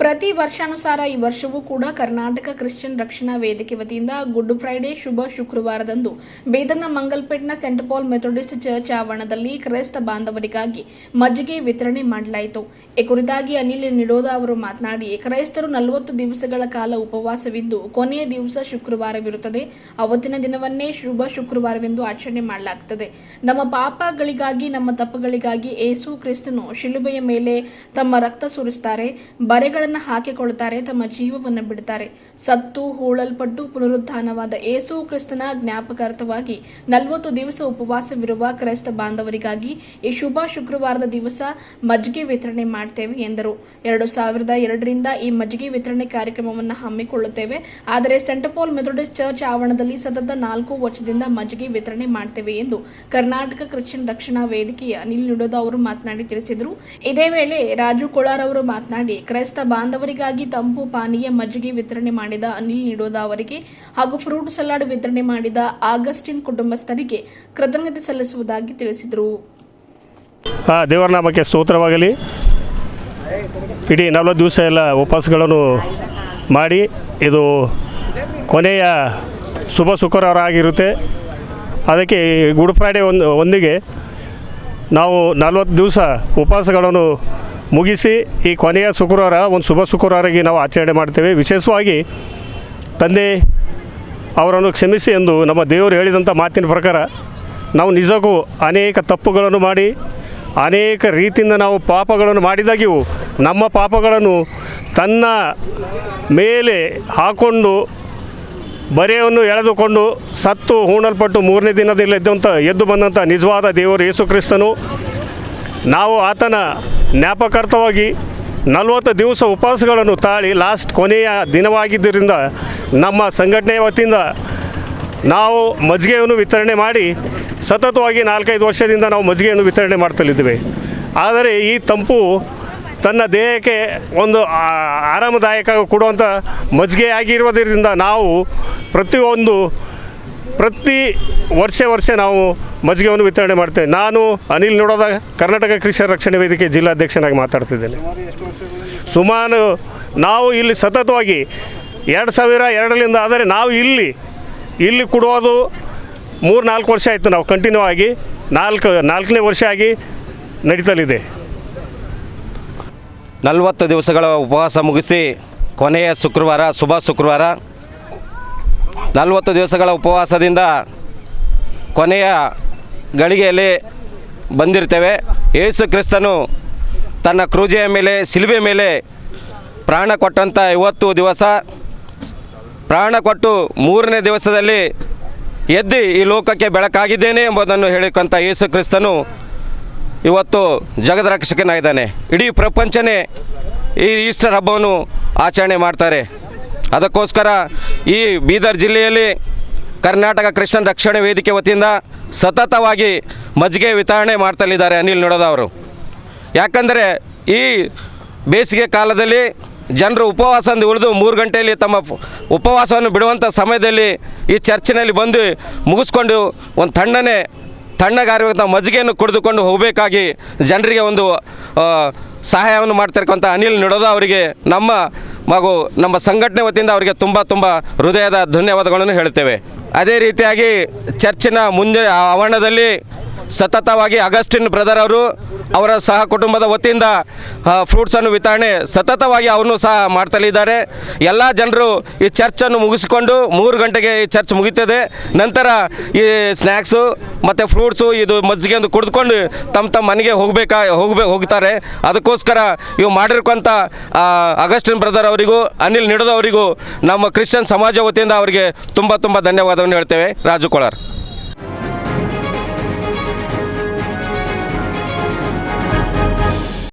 ಪ್ರತಿ ವರ್ಷಾನುಸಾರ ಈ ವರ್ಷವೂ ಕೂಡ ಕರ್ನಾಟಕ ಕ್ರಿಶ್ಚಿಯನ್ ರಕ್ಷಣಾ ವೇದಿಕೆ ವತಿಯಿಂದ ಗುಡ್ ಫ್ರೈಡೆ, ಶುಭ ಶುಕ್ರವಾರದಂದು ಬೇದರ್ನ ಮಂಗಲ್ಪೇಟ್ನ ಸೆಂಟ್ ಪಾಲ್ ಮೆಥೋಡಿಸ್ಟ್ ಚರ್ಚ್ ಆವರಣದಲ್ಲಿ ಕ್ರೈಸ್ತ ಬಾಂಧವರಿಗಾಗಿ ಮಜ್ಜಿಗೆ ವಿತರಣೆ ಮಾಡಲಾಯಿತು. ಈ ಕುರಿತಾಗಿ ಅನಿಲ್ ನಿಡೋದ ಅವರು ಮಾತನಾಡಿ, ಕ್ರೈಸ್ತರು ನಲವತ್ತು ದಿವಸಗಳ ಕಾಲ ಉಪವಾಸವಿದ್ದು ಕೊನೆಯ ದಿವಸ ಶುಕ್ರವಾರವಿರುತ್ತದೆ. ಅವತ್ತಿನ ದಿನವನ್ನೇ ಶುಭ ಶುಕ್ರವಾರವೆಂದು ಆಚರಣೆ ಮಾಡಲಾಗುತ್ತದೆ ನಮ್ಮ ಪಾಪಗಳಿಗಾಗಿ, ನಮ್ಮ ತಪ್ಪುಗಳಿಗಾಗಿ ಏಸು ಕ್ರಿಸ್ತನು ಶಿಲುಬೆಯ ಮೇಲೆ ತಮ್ಮ ರಕ್ತ ಸುರಿಸುತ್ತಾರೆ ಬರೆಗಳನ್ನು ಹಾಕಿಕೊಳ್ಳುತ್ತಾರೆ, ತಮ್ಮ ಜೀವವನ್ನು ಬಿಡುತ್ತಾರೆ ಸತ್ತು, ಹೂಳಲ್ಪಟ್ಟು ಪುನರುತ್ಥಾನವಾದ ಏಸು ಕ್ರಿಸ್ತನ ಜ್ಞಾಪಕಾರ್ಥವಾಗಿ ನಲವತ್ತು ದಿವಸ ಉಪವಾಸವಿರುವ ಕ್ರೈಸ್ತ ಬಾಂಧವರಿಗಾಗಿ ಈ ಶುಭ ಶುಕ್ರವಾರದ ದಿವಸ ಮಜ್ಜಿಗೆ ವಿತರಣೆ ಮಾಡ್ತೇವೆ ಎಂದರು. ಎರಡು ಸಾವಿರದ ಈ ಮಜ್ಜಿಗೆ ವಿತರಣೆ ಕಾರ್ಯಕ್ರಮವನ್ನು ಹಮ್ಮಿಕೊಳ್ಳುತ್ತೇವೆ. ಆದರೆ ಸೆಂಟ್ ಪಾಲ್ ಮೆಥೋಡಿಸ್ಟ್ ಚರ್ಚ್ ಆವರಣದಲ್ಲಿ ಸತತ ನಾಲ್ಕು ವರ್ಷದಿಂದ ಮಜ್ಜಿಗೆ ವಿತರಣೆ ಮಾಡ್ತೇವೆ ಎಂದು ಕರ್ನಾಟಕ ಕ್ರಿಶ್ಚಿಯನ್ ರಕ್ಷಣಾ ವೇದಿಕೆಯ ಅನಿಲ್ ನಿಡೋದ ಅವರು ಮಾತನಾಡಿ ತಿಳಿಸಿದರು. ಇದೇ ವೇಳೆ ರಾಜು ಕೊಳಾರ್ ಅವರು ಮಾತನಾಡಿ, ಕ್ರೈಸ್ತ ಬಾಂಧವರಿಗಾಗಿ ತಂಪು ಪಾನೀಯ ಮಜ್ಜಿಗೆ ವಿತರಣೆ ಮಾಡಿದ ಅನಿಲ್ ನಿಡೋದ ಅವರಿಗೆ ಹಾಗೂ ಫ್ರೂಟ್ ಸಲಾಡ್ ವಿತರಣೆ ಮಾಡಿದ ಆಗಸ್ಟಿನ್ ಕುಟುಂಬಸ್ಥರಿಗೆ ಕೃತಜ್ಞತೆ ಸಲ್ಲಿಸುವುದಾಗಿ ತಿಳಿಸಿದರು. ದೇವರ ನಾಮಕ್ಕೆ ಸ್ತೋತ್ರವಾಗಲಿ. ಇಡೀ ನಲವತ್ತು ದಿವಸ ಎಲ್ಲ ಉಪವಾಸಗಳನ್ನು ಮಾಡಿ, ಇದು ಕೊನೆಯ ಶುಭ ಶುಕ್ರವಾರ ಆಗಿರುತ್ತೆ ಅದಕ್ಕೆ ಗುಡ್ ಫ್ರೈಡೆ ಒಂದು, ಒಂದಿಗೆ ನಾವು ನಲ್ವತ್ತು ದಿವಸ ಉಪವಾಸಗಳನ್ನು ಮುಗಿಸಿ ಈ ಕೊನೆಯ ಶುಕ್ರವಾರ, ಒಂದು ಶುಭ ಶುಕ್ರವಾರಕ್ಕೆ ನಾವು ಆಚರಣೆ ಮಾಡ್ತೇವೆ. ವಿಶೇಷವಾಗಿ ತಂದೆ ಅವರನ್ನು ಕ್ಷಮಿಸಿ ಎಂದು ನಮ್ಮ ದೇವರು ಹೇಳಿದಂಥ ಮಾತಿನ ಪ್ರಕಾರ ನಾವು ನಿಜಕ್ಕೂ ಅನೇಕ ತಪ್ಪುಗಳನ್ನು ಮಾಡಿ, ಅನೇಕ ರೀತಿಯಿಂದ ನಾವು ಪಾಪಗಳನ್ನು ಮಾಡಿದಾಗ್ಯೂ ನಮ್ಮ ಪಾಪಗಳನ್ನು ತನ್ನ ಮೇಲೆ ಹಾಕ್ಕೊಂಡು ಬರೆಯನ್ನು ಎಳೆದುಕೊಂಡು ಸತ್ತು ಹೂಣಲ್ಪಟ್ಟು ಮೂರನೇ ದಿನದಲ್ಲಿ ಎದ್ದಂಥ ಎದ್ದು ಬಂದಂಥ ನಿಜವಾದ ದೇವರು ಯೇಸು ಕ್ರಿಸ್ತನು. ನಾವು ಆತನ ಜ್ಞಾಪಕಾರ್ಥವಾಗಿ ನಲವತ್ತು ದಿವಸ ಉಪವಾಸಗಳನ್ನು ತಾಳಿ ಲಾಸ್ಟ್ ಕೊನೆಯ ದಿನವಾಗಿದ್ದರಿಂದ ನಮ್ಮ ಸಂಘಟನೆಯ ವತಿಯಿಂದ ನಾವು ಮಜ್ಜಿಗೆಯನ್ನು ವಿತರಣೆ ಮಾಡಿ ಸತತವಾಗಿ ನಾಲ್ಕೈದು ವರ್ಷದಿಂದ ನಾವು ಮಜ್ಜಿಗೆಯನ್ನು ವಿತರಣೆ ಮಾಡ್ತಲಿದ್ದೇವೆ. ಆದರೆ ಈ ತಂಪು ತನ್ನ ದೇಹಕ್ಕೆ ಒಂದು ಆರಾಮದಾಯಕ ಕೊಡುವಂಥ ಮಜ್ಜಿಗೆ ಆಗಿರುವುದರಿಂದ ನಾವು ಪ್ರತಿಯೊಂದು ಪ್ರತಿ ವರ್ಷ ವರ್ಷ ನಾವು ಮಜ್ಜಿಗೆವನ್ನು ವಿತರಣೆ ಮಾಡ್ತೇವೆ. ನಾನು ಅನಿಲ್ ನೋಡೋದಾಗ ಕರ್ನಾಟಕ ಕೃಷಿ ರಕ್ಷಣೆ ವೇದಿಕೆ ಜಿಲ್ಲಾಧ್ಯಕ್ಷನಾಗಿ ಮಾತಾಡ್ತಿದ್ದೇನೆ. ಸುಮಾರು ನಾವು ಇಲ್ಲಿ ಸತತವಾಗಿ ಎರಡು ಸಾವಿರ ಎರಡರಿಂದ ಆದರೆ ನಾವು ಇಲ್ಲಿ ಇಲ್ಲಿ ಕೊಡೋದು ಮೂರು ನಾಲ್ಕು ವರ್ಷ ಆಯಿತು. ನಾವು ಕಂಟಿನ್ಯೂ ಆಗಿ ನಾಲ್ಕು, ನಾಲ್ಕನೇ ವರ್ಷ ಆಗಿ ನಡೀತಲಿದೆ. ನಲವತ್ತು ದಿವಸಗಳ ಉಪವಾಸ ಮುಗಿಸಿ ಕೊನೆಯ ಶುಕ್ರವಾರ, ಶುಭ ಶುಕ್ರವಾರ. ನಲವತ್ತು ದಿವಸಗಳ ಉಪವಾಸದಿಂದ ಕೊನೆಯ ಗಳಿಗೆಯಲ್ಲಿ ಬಂದಿರ್ತೇವೆ. ಯೇಸು ಕ್ರಿಸ್ತನು ತನ್ನ ಕ್ರೂಜೆಯ ಮೇಲೆ ಶಿಲುಬೆ ಮೇಲೆ ಪ್ರಾಣ ಕೊಟ್ಟಂಥ ಇವತ್ತು ದಿವಸ, ಪ್ರಾಣ ಕೊಟ್ಟು ಮೂರನೇ ದಿವಸದಲ್ಲಿ ಎದ್ದು ಈ ಲೋಕಕ್ಕೆ ಬೆಳಕಾಗಿದ್ದೇನೆ ಎಂಬುದನ್ನು ಹೇಳಿಕೊಂಥ ಯೇಸು ಕ್ರಿಸ್ತನು ಇವತ್ತು ಜಗದರಕ್ಷಕನಾಗಿದ್ದಾನೆ ಇಡೀ ಪ್ರಪಂಚನೇ ಈ ಈಸ್ಟರ್ ಹಬ್ಬವನ್ನು ಆಚರಣೆ ಮಾಡ್ತಾರೆ. ಅದಕ್ಕೋಸ್ಕರ ಈ ಬೀದರ್ ಜಿಲ್ಲೆಯಲ್ಲಿ ಕರ್ನಾಟಕ ಕ್ರಿಶ್ಚಿಯನ್ ರಕ್ಷಣೆ ವೇದಿಕೆ ವತಿಯಿಂದ ಸತತವಾಗಿ ಮಜ್ಜಿಗೆ ವಿತರಣೆ ಮಾಡ್ತಲಿದ್ದಾರೆ ಅನಿಲ್ ನೋಡೋದವರು ಯಾಕಂದರೆ ಈ ಬೇಸಿಗೆ ಕಾಲದಲ್ಲಿ ಜನರು ಉಪವಾಸ ಅಂದು ಉಳಿದು ಮೂರು ಗಂಟೆಯಲ್ಲಿ ತಮ್ಮ ಉಪವಾಸವನ್ನು ಬಿಡುವಂಥ ಸಮಯದಲ್ಲಿ ಈ ಚರ್ಚಿನಲ್ಲಿ ಬಂದು ಮುಗಿಸ್ಕೊಂಡು ಒಂದು ತಣ್ಣನೆ ತಣ್ಣಗಾರಿರುವಂಥ ಮಜ್ಜಿಗೆಯನ್ನು ಕುಡಿದುಕೊಂಡು ಹೋಗಬೇಕಾಗಿ ಜನರಿಗೆ ಒಂದು ಸಹಾಯವನ್ನು ಮಾಡ್ತಿರ್ತಕ್ಕಂಥ ಅನಿಲ್ ನಿಡೋದ ಅವರಿಗೆ ನಮ್ಮ ಮಗು, ನಮ್ಮ ಸಂಘಟನೆ ವತಿಯಿಂದ ಅವರಿಗೆ ತುಂಬ ತುಂಬ ಹೃದಯದ ಧನ್ಯವಾದಗಳನ್ನು ಹೇಳ್ತೇವೆ. ಅದೇ ರೀತಿಯಾಗಿ ಚರ್ಚಿನ ಮುಂದೆ ಆವರಣದಲ್ಲಿ ಸತತವಾಗಿ ಅಗಸ್ಟಿನ್ ಬ್ರದರ್ ಅವರು ಅವರ ಸಹ ಕುಟುಂಬದ ವತಿಯಿಂದ ಫ್ರೂಟ್ಸನ್ನು ವಿತರಣೆ ಸತತವಾಗಿ ಅವನು ಸಹ ಮಾಡ್ತಲಿದ್ದಾರೆ. ಎಲ್ಲ ಜನರು ಈ ಚರ್ಚನ್ನು ಮುಗಿಸಿಕೊಂಡು ಮೂರು ಗಂಟೆಗೆ ಈ ಚರ್ಚ್ ಮುಗಿತದೆ. ನಂತರ ಈ ಸ್ನ್ಯಾಕ್ಸು ಮತ್ತು ಫ್ರೂಟ್ಸು ಇದು ಮಜ್ಜಿಗೆ ಒಂದು ಕುಡಿದುಕೊಂಡು ತಮ್ಮ ತಮ್ಮ ಮನೆಗೆ ಹೋಗಬೇಕಾ, ಹೋಗ್ಬೇ, ಹೋಗ್ತಾರೆ. ಅದಕ್ಕೋಸ್ಕರ ಇವು ಮಾಡಿರ್ಕೊಂಥ ಅಗಸ್ಟಿನ್ ಬ್ರದರ್ ಅವರಿಗೂ, ಅನಿಲ್ ನಿಡೋದವರಿಗೂ ನಮ್ಮ ಕ್ರಿಶ್ಚಿಯನ್ ಸಮಾಜ ವತಿಯಿಂದ ಅವರಿಗೆ ತುಂಬ ತುಂಬ ಧನ್ಯವಾದವನ್ನು ಹೇಳ್ತೇವೆ. ರಾಜು ಕೋಳಾರ್.